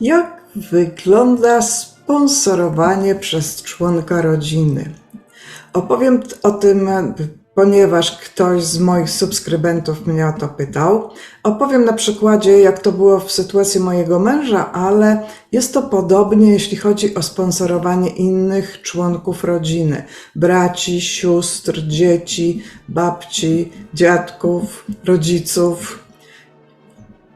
Jak wygląda sponsorowanie przez członka rodziny? Opowiem o tym, ponieważ ktoś z moich subskrybentów mnie o to pytał. Opowiem na przykładzie, jak to było w sytuacji mojego męża, ale jest to podobnie, jeśli chodzi o sponsorowanie innych członków rodziny: braci, sióstr, dzieci, babci, dziadków, rodziców.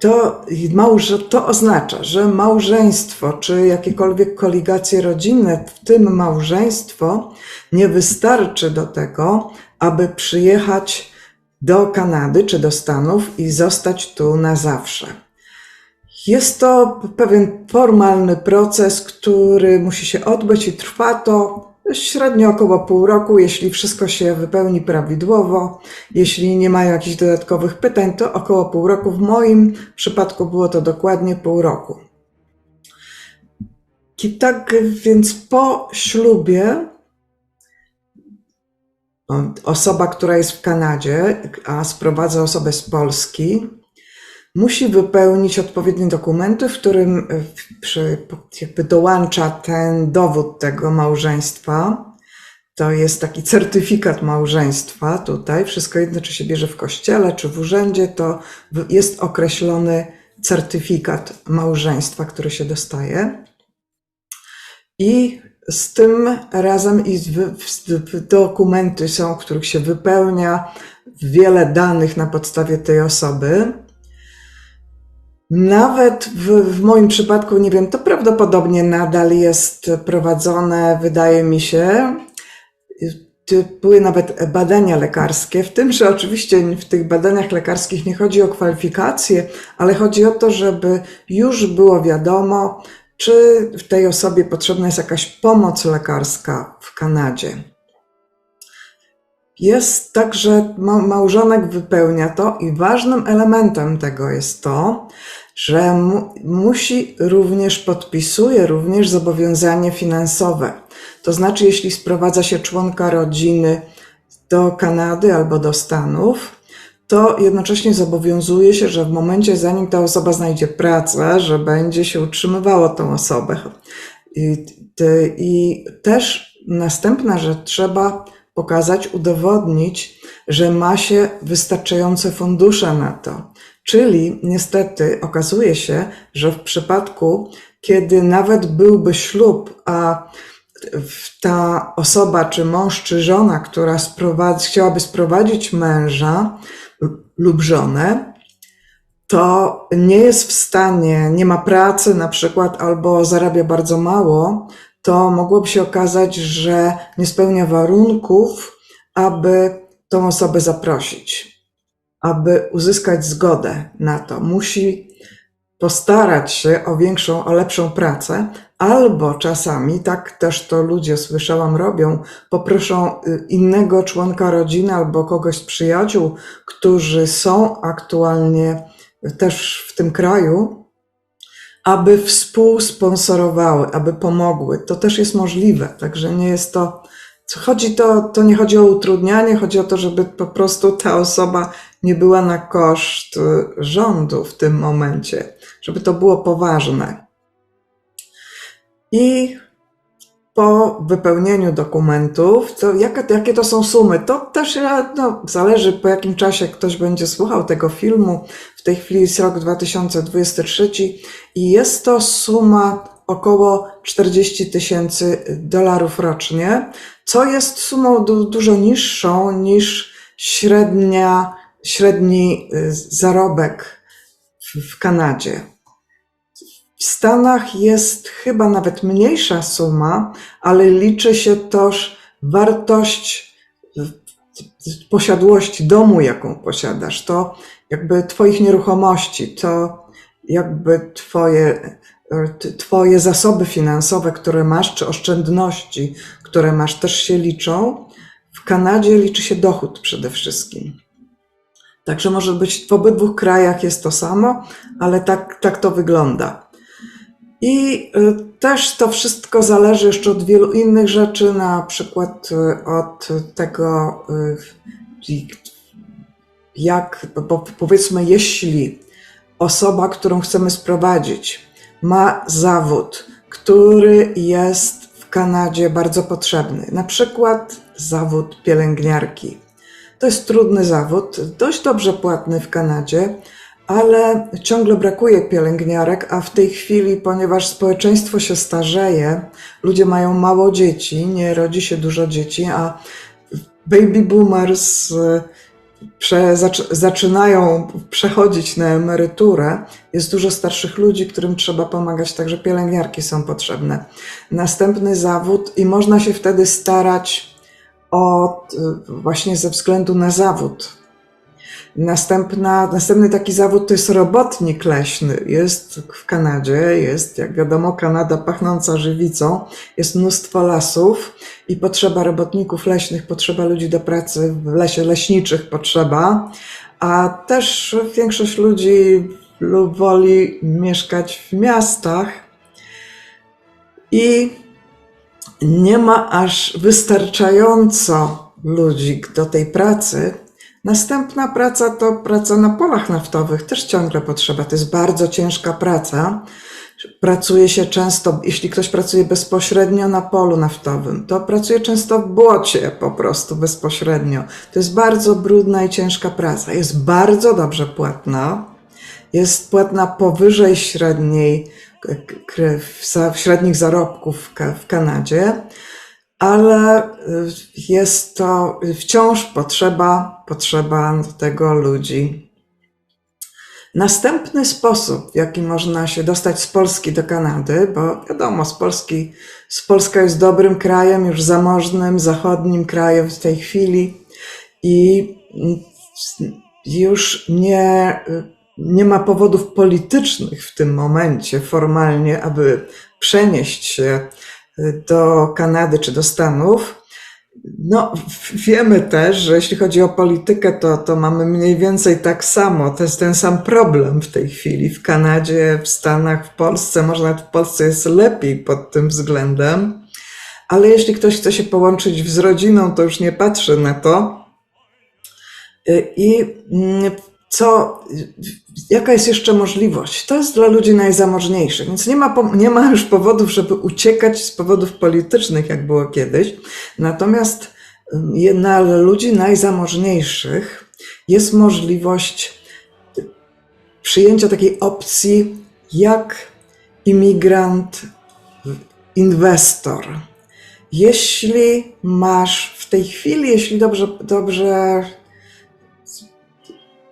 To, małże, to oznacza, że małżeństwo czy jakiekolwiek koligacje rodzinne, w tym małżeństwo, nie wystarczy do tego, aby przyjechać do Kanady czy do Stanów i zostać tu na zawsze. Jest to pewien formalny proces, który musi się odbyć i trwa to średnio około pół roku, jeśli wszystko się wypełni prawidłowo. Jeśli nie mają jakichś dodatkowych pytań, to około pół roku. W moim przypadku było to dokładnie pół roku. I tak więc po ślubie osoba, która jest w Kanadzie, a sprowadza osobę z Polski, musi wypełnić odpowiednie dokumenty, w którym e, przy, jakby dołącza ten dowód tego małżeństwa. To jest taki certyfikat małżeństwa tutaj. Wszystko jedno, czy się bierze w kościele, czy w urzędzie, to jest określony certyfikat małżeństwa, który się dostaje. I z tym razem i dokumenty są, których się wypełnia wiele danych na podstawie tej osoby. Nawet w, w moim przypadku, nie wiem, to prawdopodobnie nadal jest prowadzone, wydaje mi się. Były nawet badania lekarskie, w tym, że oczywiście w tych badaniach lekarskich nie chodzi o kwalifikacje, ale chodzi o to, żeby już było wiadomo, czy w tej osobie potrzebna jest jakaś pomoc lekarska w Kanadzie. Jest tak, że ma- małżonek wypełnia to i ważnym elementem tego jest to, że mu, musi również, podpisuje również zobowiązanie finansowe. To znaczy, jeśli sprowadza się członka rodziny do Kanady albo do Stanów, to jednocześnie zobowiązuje się, że w momencie, zanim ta osoba znajdzie pracę, że będzie się utrzymywało tą osobę. I, ty- I też następna rzecz, trzeba pokazać, udowodnić, że ma się wystarczające fundusze na to. Czyli niestety okazuje się, że w przypadku, kiedy nawet byłby ślub, a ta osoba, czy mąż, czy żona, która sprowadzi, chciałaby sprowadzić męża lub żonę, to nie jest w stanie, nie ma pracy na przykład, albo zarabia bardzo mało, to mogłoby się okazać, że nie spełnia warunków, aby tą osobę zaprosić, aby uzyskać zgodę na to. Musi postarać się o większą, o lepszą pracę, albo czasami, tak też to ludzie słyszałam robią, poproszą y, innego członka rodziny albo kogoś z przyjaciół, którzy są aktualnie też w tym kraju, aby współsponsorowały, aby pomogły. To też jest możliwe, także nie jest to. Chodzi to, to nie chodzi o utrudnianie, chodzi o to, żeby po prostu ta osoba nie była na koszt y, rządu w tym momencie, żeby to było poważne. I po wypełnieniu dokumentów, to jakie, to są sumy? To też no, zależy po jakim czasie ktoś będzie słuchał tego filmu. W tej chwili jest rok 2023 i jest to suma około 40 tysięcy dolarów rocznie, co jest sumą du- dużo niższą niż średnia, średni y, zarobek w, Kanadzie. W Stanach jest chyba nawet mniejsza suma, ale liczy się też wartość y, posiadłości domu, jaką posiadasz, to jakby Twoich nieruchomości, to jakby Twoje, y, twoje zasoby finansowe, które masz, czy oszczędności, które masz, też się liczą. W Kanadzie liczy się dochód przede wszystkim. Także może być w obydwu krajach jest to samo, ale tak, tak to wygląda. I y, też to wszystko zależy jeszcze od wielu innych rzeczy, na przykład y, od tego, y, jak, bo powiedzmy, jeśli osoba, którą chcemy sprowadzić, ma zawód, który jest w Kanadzie bardzo potrzebny. Na przykład zawód pielęgniarki. To jest trudny zawód, dość dobrze płatny w Kanadzie, ale ciągle brakuje pielęgniarek, a w tej chwili, ponieważ społeczeństwo się starzeje, ludzie mają mało dzieci, nie rodzi się dużo dzieci, a baby boomers y, prze, zac, zaczynają przechodzić na emeryturę. Jest dużo starszych ludzi, którym trzeba pomagać, także pielęgniarki są potrzebne. Następny zawód i można się wtedy starać o, y, właśnie ze względu na zawód. Następna, następny taki zawód to jest robotnik leśny. Jest w Kanadzie, jest, jak wiadomo, Kanada pachnąca żywicą, jest mnóstwo lasów i potrzeba robotników leśnych, potrzeba ludzi do pracy w lesie leśniczych potrzeba, a też większość ludzi lub woli mieszkać w miastach i nie ma aż wystarczająco ludzi do tej pracy. Następna praca to praca na polach naftowych, też ciągle potrzeba. To jest bardzo ciężka praca. Pracuje się często, jeśli ktoś pracuje bezpośrednio na polu naftowym, to pracuje często w błocie po prostu bezpośrednio. To jest bardzo brudna i ciężka praca. Jest bardzo dobrze płatna. Jest płatna powyżej średniej, średnich zarobków w Ka- w Kanadzie ale y, jest to wciąż potrzeba, potrzeba tego ludzi. Następny sposób, w jaki można się dostać z Polski do Kanady, bo wiadomo, z Polski, z Polska jest dobrym krajem, już zamożnym, zachodnim krajem w tej chwili i już nie, nie ma powodów politycznych w tym momencie formalnie, aby przenieść się do Kanady czy do Stanów. No, wiemy też, że jeśli chodzi o politykę, to, to mamy mniej więcej tak samo. To jest ten sam problem w tej chwili. W Kanadzie, w Stanach, w Polsce, może nawet w Polsce jest lepiej pod tym względem. Ale jeśli ktoś chce się połączyć z rodziną, to już nie patrzy na to. I mm, co, jaka jest jeszcze możliwość? To jest dla ludzi najzamożniejszych, więc nie ma, nie ma już powodów, żeby uciekać z powodów politycznych, jak było kiedyś. Natomiast dla ludzi najzamożniejszych jest możliwość przyjęcia takiej opcji jak imigrant, inwestor. Jeśli masz w tej chwili, jeśli dobrze, dobrze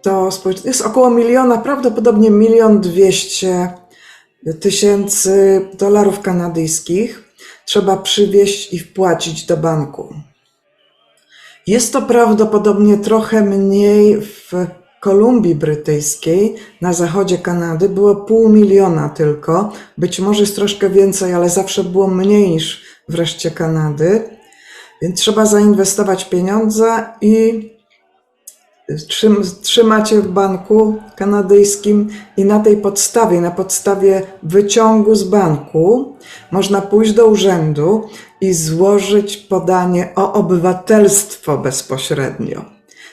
to jest około miliona, prawdopodobnie milion dwieście tysięcy dolarów kanadyjskich trzeba przywieźć i wpłacić do banku. Jest to prawdopodobnie trochę mniej w Kolumbii Brytyjskiej, na zachodzie Kanady, było pół miliona tylko. Być może jest troszkę więcej, ale zawsze było mniej niż w reszcie Kanady. Więc trzeba zainwestować pieniądze i trzymacie w banku kanadyjskim i na tej podstawie, na podstawie wyciągu z banku, można pójść do urzędu i złożyć podanie o obywatelstwo bezpośrednio.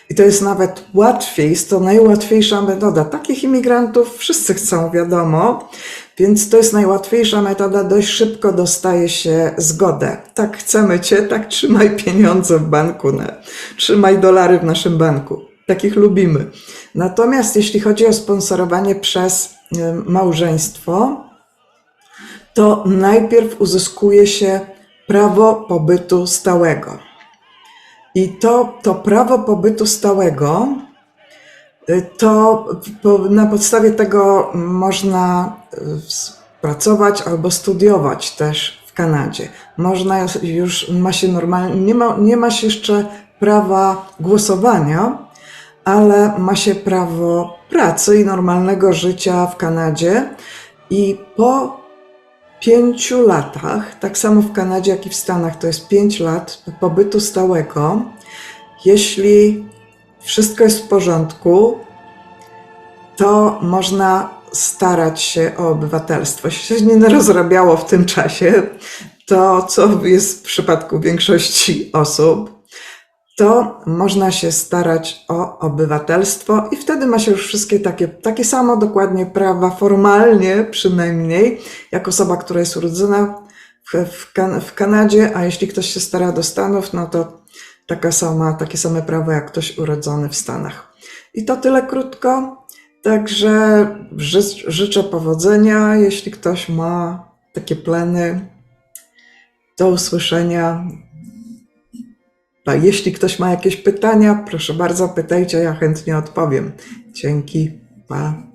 I to jest nawet łatwiej, jest to najłatwiejsza metoda. Takich imigrantów wszyscy chcą, wiadomo, więc to jest najłatwiejsza metoda, dość szybko dostaje się zgodę. Tak chcemy cię, tak trzymaj pieniądze w banku, trzymaj dolary w naszym banku takich lubimy. Natomiast jeśli chodzi o sponsorowanie przez małżeństwo, to najpierw uzyskuje się prawo pobytu stałego. I to, to prawo pobytu stałego, y, to na podstawie tego można y, pracować albo studiować też w Kanadzie. Można już, ma się normalnie, nie ma, nie ma się jeszcze prawa głosowania, ale ma się prawo pracy i normalnego życia w Kanadzie. I po pięciu latach, tak samo w Kanadzie, jak i w Stanach, to jest pięć lat pobytu stałego, jeśli wszystko jest w porządku, to można starać się o obywatelstwo. Jeśli się nie rozrabiało w tym czasie, to co jest w przypadku większości osób, to można się starać o obywatelstwo i wtedy ma się już wszystkie takie, takie samo dokładnie prawa, formalnie przynajmniej, jak osoba, która jest urodzona w, w, kan- w Kanadzie, a jeśli ktoś się stara do Stanów, no to taka sama, takie same prawo jak ktoś urodzony w Stanach. I to tyle krótko. Także ży- życzę powodzenia, jeśli ktoś ma takie plany. Do usłyszenia. A jeśli ktoś ma jakieś pytania, proszę bardzo, pytajcie, ja chętnie odpowiem. Dzięki. Pa.